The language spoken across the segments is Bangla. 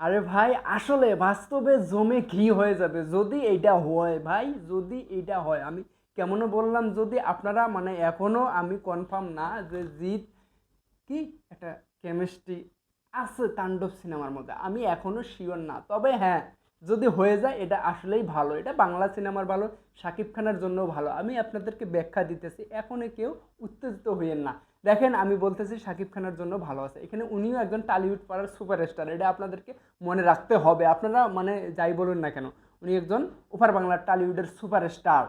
আরে ভাই, আসলে বাস্তবে জমে ঘি হয়ে যাবে? যদি এটা হয়, ভাই, যদি এটা হয়, আমি কেমন বললাম, যদি আপনারা মানে এখনও আমি কনফার্ম না যে জিৎ কি একটা কেমিস্ট্রি আছে তাণ্ডব সিনেমার মধ্যে, আমি এখনও শিওর না। তবে হ্যাঁ যদি হয়ে যায়, এটা আসলেই ভালো। এটা বাংলা সিনেমার ভালো শাকিব খানের জন্য ভালো। আমি আপনাদেরকে ব্যাখ্যা দিতেছি এখনই কেউ উত্তেজিত হইয়েন না। দেখেন, আমি বলতেছি শাকিব খানের জন্য ভালো আছে। এখানে উনিও একজন টালিউড পাড়ার সুপারস্টার, এটা আপনাদেরকে মনে রাখতে হবে। আপনারা মানে যাই বলুন না কেন, উনি একজন ওপার বাংলার টালিউডের সুপারস্টার।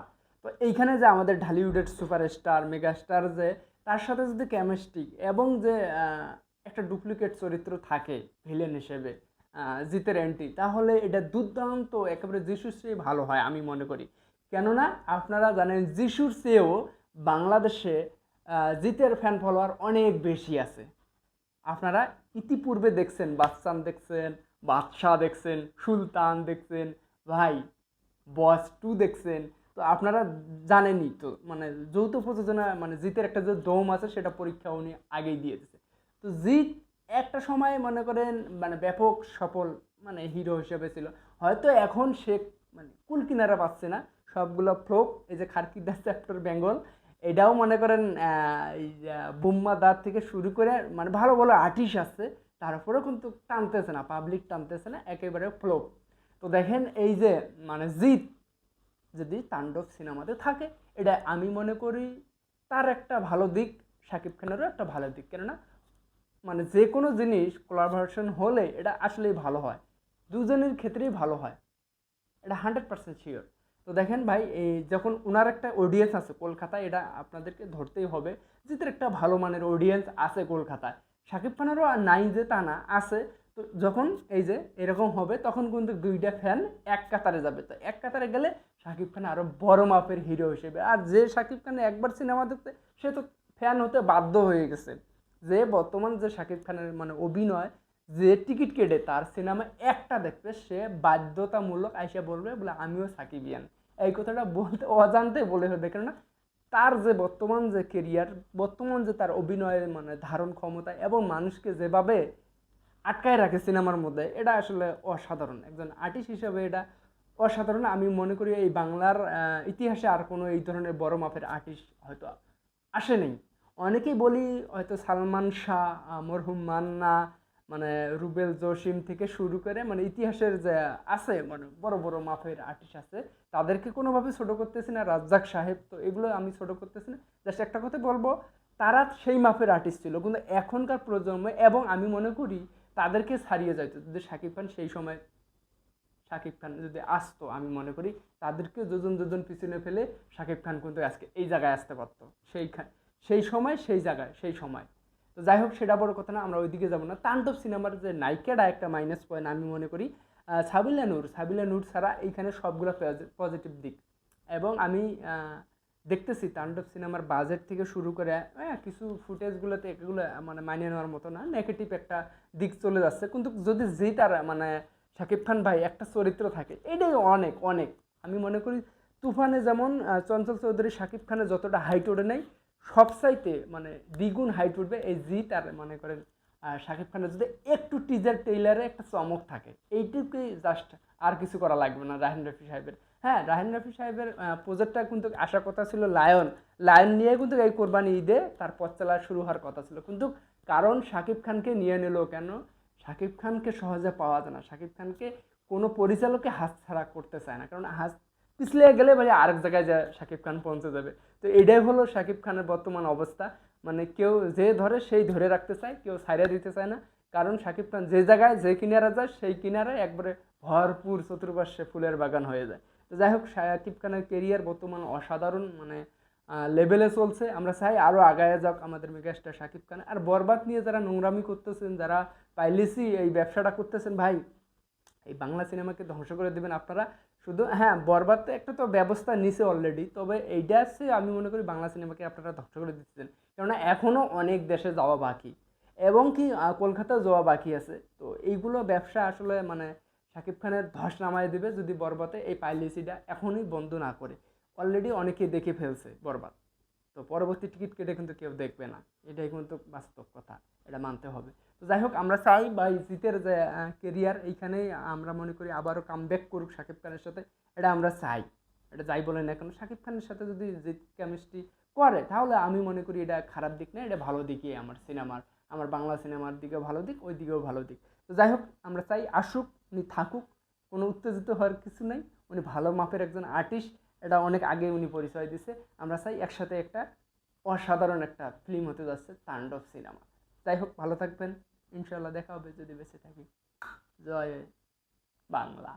তো এইখানে যে আমাদের ঢালিউডের সুপারস্টার, মেগাস্টার যে, তার সাথে যদি কেমিস্ট্রি এবং যে একটা ডুপ্লিকেট চরিত্র থাকে ভিলেন হিসেবে জিতের অ্যান্টি তাহলে এটা দুর্দান্ত, একেবারে যিশুর চেয়ে ভালো হয়, আমি মনে করি। কেননা, আপনারা জানেন, যিশুর চেয়েও বাংলাদেশে জিতের ফ্যান ফলোয়ার অনেক বেশি আছে। আপনারা ইতিপূর্বে দেখছেন বাচ্চান দেখছেন, বাদশাহ দেখছেন, সুলতান দেখছেন, ভাই বস টু দেখছেন। তো আপনারা জানেনই তো মানে যৌথ প্রযোজনা মানে জিতের একটা যে দম আছে, সেটা পরীক্ষা উনি আগেই দিয়ে দিয়েছে। তো জিৎ একটা সময় মনে করেন মানে ব্যাপক সফল মানে হিরো হিসেবে ছিল। হয়তো এখন সে মানে কুল কিনারা পাচ্ছে না, সবগুলো ফ্লোপ, এই যে খারকিদাস চ্যাপ্টার বেঙ্গল এটাও মনে করেন বুম্মা দাঁত থেকে শুরু করে মানে ভালো ভালো আর্টিস্ট আছে, তারপরেও কিন্তু টানতেছে না পাবলিক টানতেছে না, একেবারে ফ্লোপ তো দেখেন এই যে মানে জিৎ যদি তাণ্ডব সিনেমাতে থাকে, এটা আমি মনে করি তার একটা ভালো দিক, শাকিব খানেরও একটা ভালো দিক। কেননা মানে যে কোনো জিনিস কোলাবোরেশন হলে এটা আসলেই ভালো হয়। দুজনের ক্ষেত্রেই ভালো হয়। এটা হান্ড্রেড পার্সেন্ট শিওর তো দেখেন ভাই, এই যখন ওনার একটা অডিয়েন্স আছে কলকাতায়, এটা আপনাদেরকে ধরতেই হবে জিতের একটা ভালো মানের অডিয়েন্স আছে কলকাতায়। শাকিব খানেরও আর নাই যে তা না, আছে। তো যখন এই যে এরকম হবে, তখন কিন্তু দুইটা ফ্যান এক কাতারে যাবে। তো এক কাতারে গেলে শাকিব খান আরও বড় মাপের হিরো হিসেবে। আর যে শাকিব খান একবার সিনেমা দেখতে, সে তো ফ্যান হতে বাধ্য হয়ে গেছে। যে বর্তমান যে শাকিব খানের মানে অভিনয়, যে টিকিট কেটে তার সিনেমা একটা দেখবে, সে বাধ্যতামূলক আইসা বলবে, বলে আমিও সাকিবিয়ান। এই কথাটা বলতে অজান্তে বলে হবে কেননা তার যে বর্তমান যে কেরিয়ার বর্তমান যে তার অভিনয়ের মানে ধারণ ক্ষমতা এবং মানুষকে যেভাবে আটকায় রাখে সিনেমার মধ্যে, এটা আসলে অসাধারণ। একজন আর্টিস্ট হিসেবে এটা অসাধারণ। আমি মনে করি এই বাংলার ইতিহাসে আর কোনো এই ধরনের বড় মাপের আর্টিস্ট হয়তো আসেনি অনেকেই বলি হয়তো সালমান শাহ মরহুম মান্না মানে রুবেল জসিম থেকে শুরু করে মানে ইতিহাসের যে আছে মানে বড় বড় মাপের আর্টিস্ট আছে, তাদেরকে কোনোভাবে ছোটো করতেছি না। রাজ্জাক সাহেব তো এগুলো আমি ছোটো করতেছি না। জাস্ট একটা কথা বলব, তারা সেই মাপের আর্টিস্ট ছিল। কিন্তু এখনকার প্রজন্মে এবং আমি মনে করি তাদেরকে ছাড়িয়ে যাইতো। যদি শাকিব খান সেই সময়, শাকিব খান যদি আসতো, আমি মনে করি তাদেরকে দুজন দুজন পিছনে ফেলে শাকিব খান কিন্তু আজকে এই জায়গায় আসতে পারতো। সেইখান সেই সময়, সেই জায়গায়, সেই সময়। তো যাই হোক সেটা বড় কথা না, আমরা ওইদিকে যাব না। তাণ্ডব সিনেমার যে নায়িকাটা একটা মাইনাস পয়েন্ট আমি মনে করি সাবিলা নূর। সাবিলা নূর ছাড়া এইখানে সবগুলো পজিটিভ দিক। এবং আমি দেখতেছি তাণ্ডব সিনেমার বাজেট থেকে শুরু করে হ্যাঁ কিছু ফুটেজগুলোতে এগুলো মানে মানিয়ে নেওয়ার মতো না নেগেটিভ একটা দিক চলে যাচ্ছে। কিন্তু যদি যে তার মানে শাকিব খান ভাই একটা চরিত্র থাকে, এটাই অনেক অনেক। আমি মনে করি তুফানে যেমন চঞ্চল চৌধুরী শাকিব খানের যতটা হাইট ওঠে নাই সবসাইতে মানে দ্বিগুণ হাইট উঠবে এই জিত আর মনে করেন শাকিব খানের যদি একটু টিজার টেইলারে একটা চমক থাকে। এইটুকুই জাস্ট আর কিছু করা লাগবে না রাহেন রফি সাহেবের। হ্যাঁ রাহেন রফি সাহেবের প্রজেক্টটা কিন্তু আসার কথা ছিল লায়ন লায়ন নিয়ে কিন্তু এই কোরবানি ঈদে তার পথ চলা শুরু হওয়ার কথা ছিল। কিন্তু কারণ শাকিব খানকে নিয়ে নিল কেন? শাকিব খানকে সহজে পাওয়া যায় না। শাকিব খানকে কোনো পরিচালকে হাত ছাড়া করতে চায় না। কারণ হাত পিছলে গেলে মানে আরেক জায়গায় যা শাকিব খান পৌঁছে যাবে। তো এটাই হলো শাকিব খানের বর্তমান অবস্থা। মানে কেউ যে ধরে সেই ধরে রাখতে চায়, কেউ ছাইড়া দিতে চায় না। কারণ শাকিব খান যে জায়গায়, যে কিনারা যায়, সেই কিনারায় একবারে ভরপুর চতুর্পাশে ফুলের বাগান হয়ে যায়। তো যাই হোক, শাকিব খানের কেরিয়ার বর্তমান অসাধারণ মানে লেভেলে চলছে। আমরা চাই আরও আগায় যাক আমাদের মেগাস্টার শাকিব খান। আর বরবাদ নিয়ে যারা নোংরামি করতেছেন, যারা পাইলেসি এই ব্যবসাটা করতেছেন, ভাই, এই বাংলা সিনেমাকে ধ্বংস করে দেবেন আপনারা। শুধু হ্যাঁ বরবাদ একটা তো ব্যবস্থা নিছে অলরেডি তবে এইটা আছে আমি মনে করি বাংলা সিনেমাকে আপনারা ধ্বংস করে দিচ্ছেন কেননা এখনও অনেক দেশে যাওয়া বাকি এবং কি আহ, কলকাতাও যাওয়া বাকি আছে। তো এইগুলো ব্যবসা আসলে মানে শাকিব খানের ধস নামায় দেবে যদি বরবাতে এই পাইলিসিটা এখনই বন্ধ না করে। অলরেডি অনেকে দেখে ফেলছে বরবাদ। তো পরবর্তী টিকিট কেটে কিন্তু কেউ দেখবে না। এটাই কিন্তু বাস্তব কথা এটা মানতে হবে। তো যাই হোক, আমরা চাই ভাই জিতের যে কেরিয়ার এইখানেই আমরা মনে করি আবারও কাম ব্যাক করুক শাকিব খানের সাথে। এটা আমরা চাই। এটা যাই বলে না কেন, শাকিব খানের সাথে যদি জিত কেমিস্ট্রি করে, তাহলে আমি মনে করি এটা খারাপ দিক না, এটা ভালো দিকই আমার সিনেমার। আমার বাংলা সিনেমার দিকে ভালো দিক, ওই দিকেও ভালো দিক। তো যাই হোক, আমরা চাই আসুক, উনি থাকুক, কোনো উত্তেজিত হওয়ার কিছু নাই। উনি ভালো মাপের একজন আর্টিস্ট এটা অনেক আগে উনি পরিচয় দিছে। আমরা চাই একসাথে একটা অসাধারণ একটা ফিল্ম হতে যাচ্ছে, তাণ্ডব সিনেমা। যাই হোক ভালো থাকবেন। ইনশাল্লাহ দেখা হবে যদি বেঁচে থাকি। জয় বাংলা।